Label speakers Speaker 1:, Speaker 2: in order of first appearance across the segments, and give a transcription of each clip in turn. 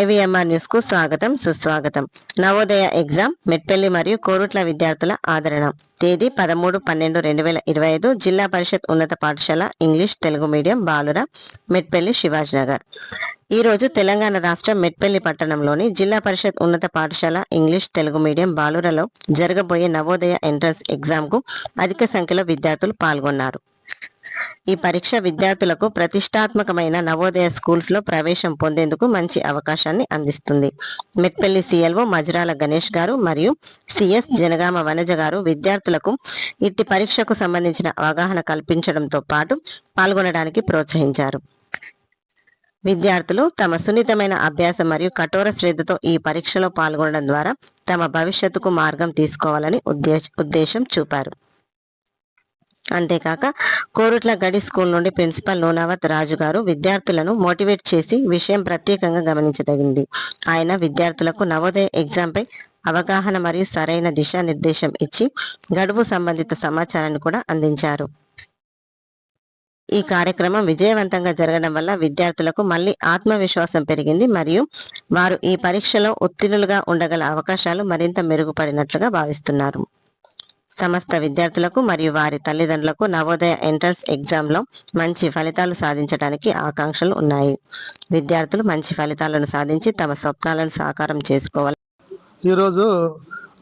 Speaker 1: ఐవీఎంఆర్ న్యూస్కు స్వాగతం సుస్వాగతం. నవోదయ ఎగ్జామ్ మెట్పల్లి మరియు కోరుట్ల విద్యార్థుల ఆదరణ. తేదీ పదమూడు పన్నెండు రెండు వేల ఇరవై ఐదు జిల్లా పరిషత్ ఉన్నత పాఠశాల ఇంగ్లీష్ తెలుగు మీడియం బాలుర మెట్పల్లి శివాజ్ నగర్ ఈ రోజు తెలంగాణ రాష్ట్రం మెట్పల్లి పట్టణంలోని జిల్లా పరిషత్ ఉన్నత పాఠశాల ఇంగ్లీష్ తెలుగు మీడియం బాలురలో జరగబోయే నవోదయ ఎంట్రన్స్ ఎగ్జామ్కు అధిక సంఖ్యలో విద్యార్థులు పాల్గొన్నారు. ఈ పరీక్ష విద్యార్థులకు ప్రతిష్టాత్మకమైన నవోదయ స్కూల్స్లో ప్రవేశం పొందేందుకు మంచి అవకాశాన్ని అందిస్తుంది. మెట్పల్లి సిఎల్ఓ మజరాల గణేష్ గారు మరియు సిఎస్ జనగామ వనజ గారు విద్యార్థులకు ఇట్టి పరీక్షకు సంబంధించిన అవగాహన కల్పించడంతో పాటు పాల్గొనడానికి ప్రోత్సహించారు. విద్యార్థులు తమ సున్నితమైన అభ్యాసం మరియు కఠోర శ్రద్ధతో ఈ పరీక్షలో పాల్గొనడం ద్వారా తమ భవిష్యత్తుకు మార్గం తీసుకోవాలని ఉద్దేశ ఉద్దేశం చూపారు. అంతేకాక కోరుట్ల గడి స్కూల్ నుండి ప్రిన్సిపల్ లోనావత్ రాజు గారు విద్యార్థులను మోటివేట్ చేసి విషయం ప్రత్యేకంగా గమనించదగింది. ఆయన విద్యార్థులకు నవోదయ ఎగ్జామ్ పై అవగాహన మరియు సరైన దిశానిర్దేశం ఇచ్చి గడువు సంబంధిత సమాచారాన్ని కూడా అందించారు. ఈ కార్యక్రమం విజయవంతంగా జరగడం వల్ల విద్యార్థులకు మళ్ళీ ఆత్మవిశ్వాసం పెరిగింది మరియు వారు ఈ పరీక్షలో ఉత్తీర్ణులుగా ఉండగల అవకాశాలు మరింత మెరుగుపడినట్లుగా భావిస్తున్నారు. సమస్త విద్యార్థులకు మరియు వారి తల్లిదండ్రులకు నవోదయ ఎంట్రన్స్ ఎగ్జామ్లో మంచి ఫలితాలు సాధించడానికి ఆకాంక్షలు ఉన్నాయి. విద్యార్థులు మంచి ఫలితాలను సాధించి తమ స్వప్నాలను సాకారం చేసుకోవాలి.
Speaker 2: ఈరోజు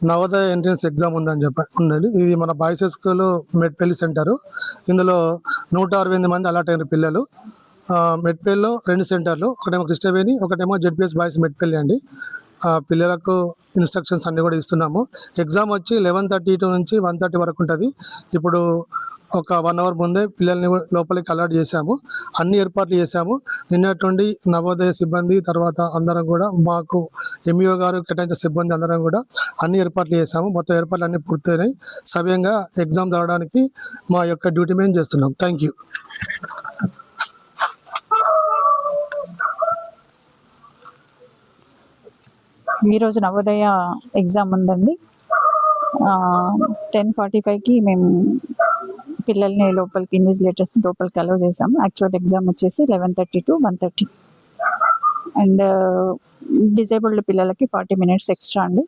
Speaker 2: నవోదయ ఎంట్రన్స్ ఎగ్జామ్ ఉందని చెప్ప ఉండండి ఇది మన బాయ్స్ స్కూల్ మెట్పల్లి సెంటరు. ఇందులో నూట అరవై ఎనిమిది మంది అలాట్ అయిన పిల్లలు. ఆ, మెట్పల్లిలో రెండు సెంటర్లు. ఒకటేమో కృష్ణవేణి ఒకటేమో జెడ్పిఎస్ బాయ్స్ మెట్పల్లి అండి. పిల్లలకు ఇన్స్ట్రక్షన్స్ అన్ని కూడా ఇస్తున్నాము. ఎగ్జామ్ వచ్చి లెవెన్ థర్టీ టూ నుంచి వన్ థర్టీ వరకు ఉంటుంది. ఇప్పుడు ఒక వన్ అవర్ ముందే పిల్లల్ని లోపలికి అలర్ట్ చేశాము. అన్ని ఏర్పాట్లు చేశాము. నిన్నటువంటి నవోదయ సిబ్బంది తర్వాత అందరం కూడా మాకు ఎంఈఓ గారు కేటాయించిన సిబ్బంది అందరం కూడా అన్ని ఏర్పాట్లు చేశాము. మొత్తం ఏర్పాట్లు అన్ని పూర్తయినాయి. సవ్యంగా ఎగ్జామ్ జరగడానికి మా యొక్క డ్యూటీ మేము చేస్తున్నాం. థ్యాంక్ యూ
Speaker 3: ఈరోజు నవోదయ ఎగ్జామ్ ఉందండి. టెన్ ఫార్టీ ఫైవ్కి మేము పిల్లల్ని లోపలికి ఇన్విజిలేటర్స్ లోపలికి అలౌ చేసాము యాక్చువల్ ఎగ్జామ్ వచ్చేసి eleven thirty to one thirty. And disabled పిల్లలకి ఫార్టీ మినిట్స్ ఎక్స్ట్రా అండి.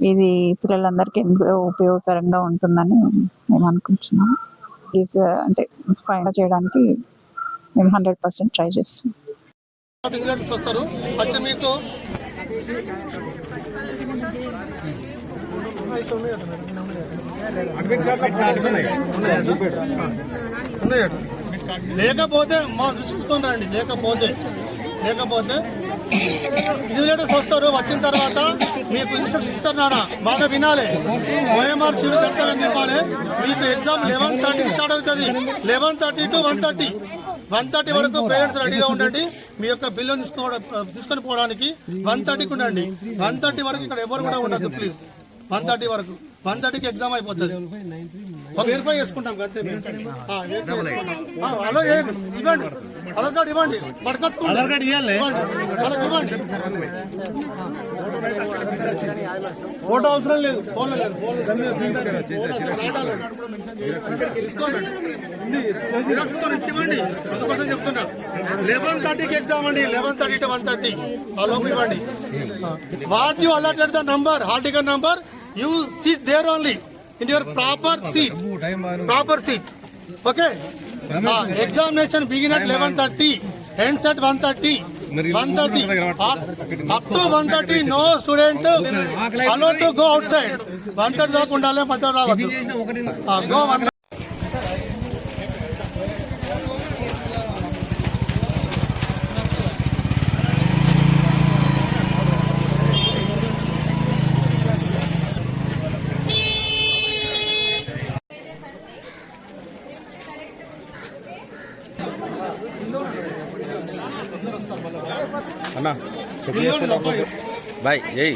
Speaker 3: ఇది పిల్లలందరికీ ఎంతో ఉపయోగకరంగా ఉంటుందని మేము అనుకుంటున్నాం ఈజ్ అంటే ఫైన్ చేయడానికి మేము హండ్రెడ్ పర్సెంట్ ట్రై చేస్తాం.
Speaker 2: వస్తారు. లేకపోతే మా దృష్టించుకొని రండి. లేకపోతే లేకపోతే ఇన్విజిలేటర్స్ వస్తారు. వచ్చిన తర్వాత మీకు ఇన్స్ట్రక్షన్ ఇస్తారు నాన్న. బాగా వినాలి. ఓఎంఆర్ సీడు కరెక్ట్గా చెప్పాలి. మీకు ఎగ్జామ్ లెవెన్ థర్టీ స్టార్ట్ అవుతుంది. Eleven thirty to one thirty one thirty వరకు పేరెంట్స్ రెడీగా ఉండండి. మీ యొక్క బిల్లు తీసుకోవడం తీసుకొని పోవడానికి వన్ థర్టీకి ఉండండి. వన్ థర్టీ వరకు ఇక్కడ ఎవరు కూడా ఉండదు ప్లీజ్ వన్ థర్టీ వరకు. వన్ థర్టీకి ఎగ్జామ్ అయిపోతుంది. వెరిఫై చేసుకుంటాం అంతే ఆ, verify చేసుకుంటాం. ఆ, హలో ఏ- ఇవ్వండి. ఆధార్ కార్డు ఇవ్వండి. పడకట్టుకోండి. ఆధార్ కార్డు ఇవ్వండి. ఇవ్వండి. ఫోటో అవసరం లేదు. ఫోన్ లేదు. ఫోన్ ఇవ్వండి అందుకోసం చెప్తున్నా. లెవెన్ థర్టీకి ఎగ్జామ్ అండి. Eleven thirty to one thirty ఆ లోపు ఇవ్వండి. What you allotted the number hall ticket number you seat there only proper seat okay examination begin at eleven thirty ends at one thirty one thirty up to one thirty no student allow to go outside one thirty దాకా ఉండాలి మధ్య రావద్దు. Go
Speaker 4: అన్న bye జై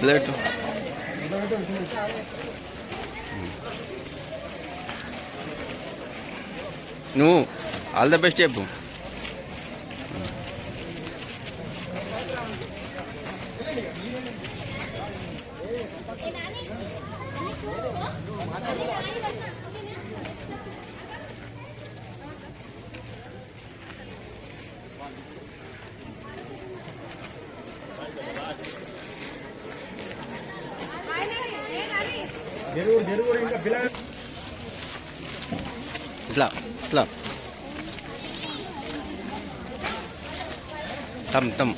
Speaker 4: plate నువ్వు all the best చెప్పు. ఇట్లా ఇట్లా తమ్ తమ్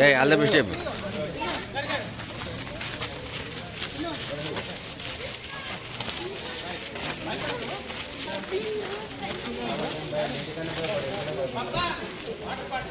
Speaker 4: ఏ ఆల్ ద బెస్ట్ చెప్పు వాటర్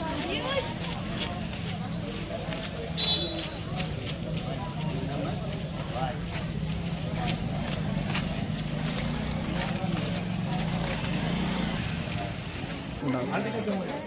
Speaker 4: ¿Vale?